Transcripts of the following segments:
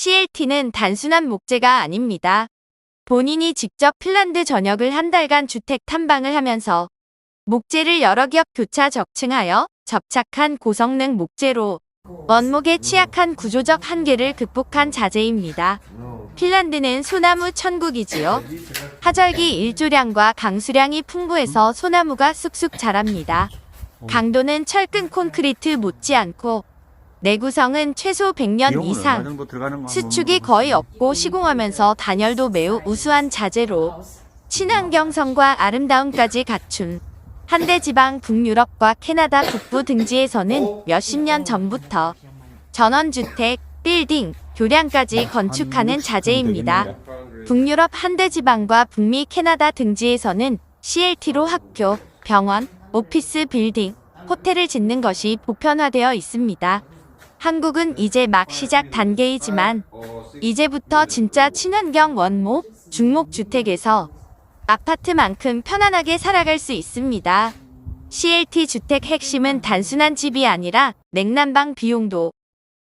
CLT는 단순한 목재가 아닙니다. 본인이 직접 핀란드 전역을 한 달간 주택 탐방을 하면서 목재를 여러 기업 교차 적층하여 접착한 고성능 목재로 원목의 취약한 구조적 한계를 극복한 자재입니다. 핀란드는 소나무 천국이지요. 하절기 일조량과 강수량이 풍부해서 소나무가 쑥쑥 자랍니다. 강도는 철근 콘크리트 못지않고 내구성은 최소 100년 이상, 수축이 거의 없고 시공하면서 단열도 매우 우수한 자재로 친환경성과 아름다움까지 갖춘 한대 지방 북유럽과 캐나다 북부 등지에서는 몇십 년 전부터 전원주택, 빌딩, 교량까지 건축하는 자재입니다. 북유럽 한대 지방과 북미 캐나다 등지에서는 CLT로 학교, 병원, 오피스 빌딩, 호텔을 짓는 것이 보편화되어 있습니다. 한국은 이제 막 시작 단계이지만 이제부터 진짜 친환경 원목, 중목 주택에서 아파트만큼 편안하게 살아갈 수 있습니다. CLT 주택 핵심은 단순한 집이 아니라 냉난방 비용도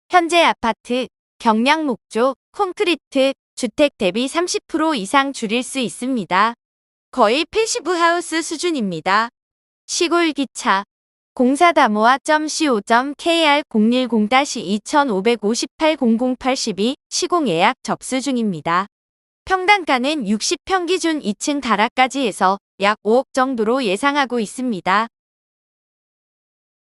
현재 아파트, 경량 목조, 콘크리트, 주택 대비 30% 이상 줄일 수 있습니다. 거의 패시브 하우스 수준입니다. 시골 기차 공사다모아.co.kr 010-2558-0082 시공 예약 접수 중입니다. 평당가는 60평 기준 2층 다락까지 해서 약 5억 정도로 예상하고 있습니다.